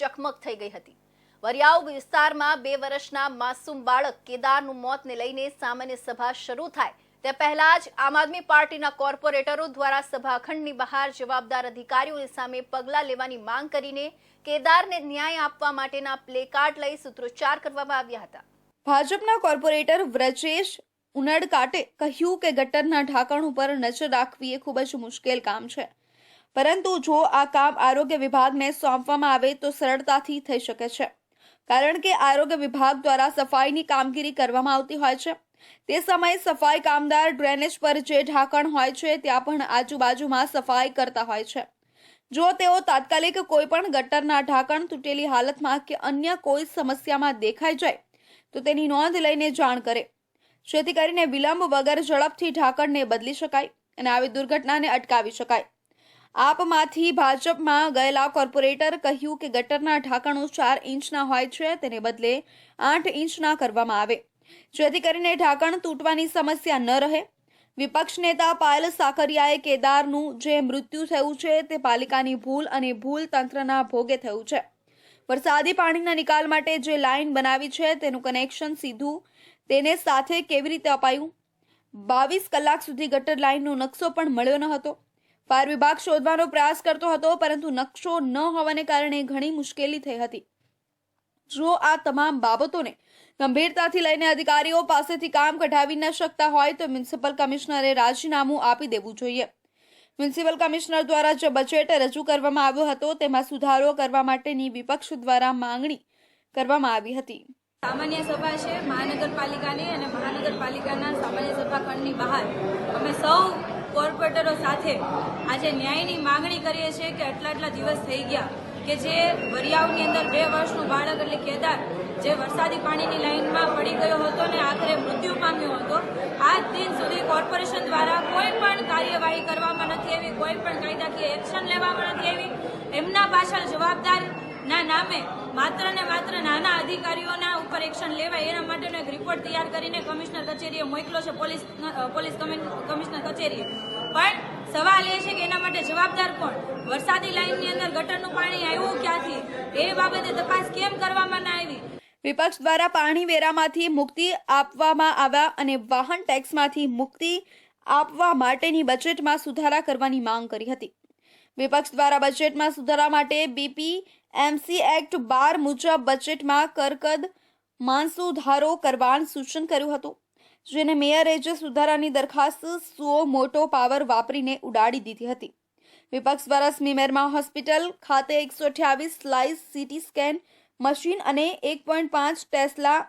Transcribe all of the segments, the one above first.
ચકમક થઈ ગઈ હતી. વરિયાવ વિસ્તારમાં બે વર્ષના માસૂમ બાળક કેદારનું મોતને લઈને સામાન્ય સભા શરૂ થાય. તે પહેલા જ આમ આદમી પાર્ટીના કોર્પોરેટરો દ્વારા સભાખંડની બહાર જવાબદાર અધિકારીઓની સામે પગલાં લેવાની માંગ કરીને કેદારને ન્યાય આપવા માટેના પ્લેકાર્ડ લઈ સૂત્રોચ્ચાર કરવામાં આવ્યા હતા. ભાજપના કોર્પોરેટર વ્રજેશ ઉનડકાટે કહ્યું કે ગટરના ઢાંકણ ઉપર નજર રાખવી એ ખૂબ જ મુશ્કેલ કામ છે. પરંતુ જો આ કામ આરોગ્ય વિભાગને સોંપવામાં આવે તો સરળતાથી થઈ શકે છે. કારણ કે આરોગ્ય વિભાગ દ્વારા સફાઈની કામગીરી કરવામાં આવતી હોય છે. તે સમયે સફાઈ કામદાર ડ્રેનેજ પર જે ઢાંકણ હોય છે ત્યાં પણ આજુબાજુમાં સફાઈ કરતા હોય છે. જો તેઓ તાત્કાલિક કોઈ પણ ગટરના ઢાંકણ તૂટેલી હાલતમાં કે અન્ય કોઈ સમસ્યામાં દેખાઈ જાય, તો તેની નોંધ લઈને જાણ કરે. જેથી કરીને વિલંબ વગર ઝડપથી ઢાંકણને બદલી શકાય અને આવી દુર્ઘટનાને અટકાવી શકાય. આપમાંથી ભાજપમાં ગયેલા કોર્પોરેટર કહ્યું કે ગટરના ઢાંકણો ચાર ઇંચના હોય છે, તેને બદલે આઠ ઇંચના કરવામાં આવે. જેથી કરીને ઢાંકણ તૂટવાની સમસ્યા ન રહે. વિપક્ષ નેતા પાયલ સાકરિયાએ કેદારનું જે મૃત્યુ થયું છે, તે પાલિકાની ભૂલ અને ભૂલ તંત્રના ભોગે થયું છે. વરસાદી પાણીના નિકાલ માટે જે લાઈન બનાવી છે, તેનું કનેક્શન સીધું તેને સાથે કેવી રીતે અપાયું? બાવીસ કલાક સુધી ગટર લાઈનનો નકશો પણ મળ્યો ન હતો. ફાયર વિભાગ શોધવાનો પ્રયાસ કરતો હતો, પરંતુ નકશો ન હોવાને કારણે ઘણી મુશ્કેલી થઈ હતી. જો આ તમામ બાબતોને ગંભીરતાથી લઈને અધિકારીઓ પાસેથી કામ કઢાવી ન શકતા હોય, તો મ્યુનિસિપલ કમિશનરે રાજીનામું આપી દેવું જોઈએ. મ્યુનિસિપલ કમિશનર દ્વારા જે બજેટ રજૂ કરવામાં આવ્યો હતો, તેમાં સુધારો કરવા માટેની વિપક્ષ દ્વારા માંગણી કરવામાં આવી હતી. સામાન્ય સભા છે, મહાનગરપાલિકાની અને મહાનગરપાલિકાના સામાન્ય સભા ખંડની બહાર. અમે સૌ કોર્પોરેટરો સાથે આજે ન્યાયની માંગણી કરીએ છીએ કે આટલા આટલા દિવસ થઈ ગયા કે જે વરિયાવની અંદર બે વર્ષનું બાળક એટલે કેદાર જે વરસાદી પાણીની લાઇનમાં પડી ગયો હતો ને આખરે મૃત્યુ પામ્યો હતો, આજ દિન સુધી કોર્પોરેશન દ્વારા કોઈ પણ કાર્યવાહી કરવામાં નથી આવી, કોઈ પણ કાયદાકીય એક્શન લેવામાં નથી આવી. એમના પાછળ જવાબદાર ના નામે માત્ર ને અધિકારીઓના ઉપર એક્શન લેવાય એના માટેનો એક રિપોર્ટ તૈયાર કરીને કમિશનર કચેરીએ મોકલો છે, પોલીસ પોલીસ કમિ- કમિશનર કચેરીએ. પણ સવાલ એ છે કે એના માટે જવાબદાર કોણ? વરસાદી લાઇનની અંદર ગટરનું પાણી આવ્યું ક્યાંથી? એ બાબતે તપાસ કેમ કરવામાં ના આવી? વિપક્ષ દ્વારા પાણી વેરામાંથી મુક્તિ આપવામાં આવ્યા અને વાહન ટેક્સમાંથી મુક્તિ આપવા માટેની બજેટમાં સુધારા કરવાની માંગ કરી હતી. વિપક્ષ દ્વારા બજેટમાં સુધારા માટે બીપી એમસી એક્ટ બાર મુજબ બજેટમાં કરકદ માન સુધારો કરવાનું સૂચન કર્યું હતું, જેને મેયરે જે સુધારાની દરખાસ્ત સુઓ મોટો પાવર વાપરીને ઉડાડી દીધી હતી. વિપક્ષ દ્વારા સ્મીમેરમાં હોસ્પિટલ ખાતે એકસો અઠ્યાવીસ સ્લાઇસ સીટી સ્કેન મશીન અને એક પોઈન્ટ પાંચ ટેસ્લા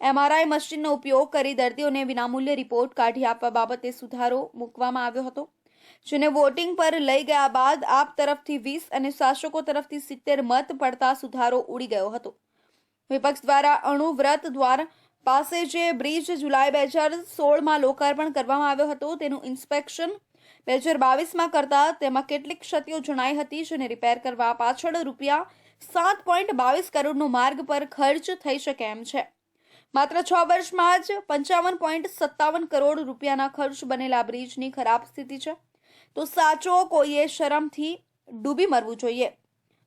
એમઆરઆઈ મશીનનો ઉપયોગ કરી દર્દીઓને વિનામૂલ્યે રિપોર્ટ કાઢી આપવા બાબતે સુધારો મૂકવામાં આવ્યો હતો. જેને વોટિંગ પર લઈ ગયા બાદ આપ તરફથી વીસ અને શાસકો તરફથી સિત્તેર મત પડતા સુધારો ઉડી ગયો હતો. વિપક્ષ દ્વારા અણુવ્રત દ્વારા પાસે જે બ્રિજ જુલાઈ બે હજાર સોળમાં લોકાર્પણ કરવામાં આવ્યો હતો, તેનું ઇન્સ્પેક્શન બે હજાર બાવીસમાં કરતા તેમાં કેટલીક ક્ષતિઓ જણાઈ હતી, જેને રિપેર કરવા પાછળ રૂપિયા સાત પોઈન્ટ બાવીસ કરોડનો માર્ગ પર ખર્ચ થઈ શકે એમ છે. માત્ર છ વર્ષમાં જ પંચાવન પોઈન્ટ સત્તાવન કરોડ રૂપિયાના ખર્ચ બનેલા બ્રિજની ખરાબ સ્થિતિ છે. તો સાચો કોઈએ શરમથી ડૂબી મરવું જોઈએ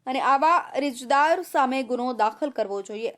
અને આવા રીજદાર સામે ગુનો દાખલ કરવો જોઈએ.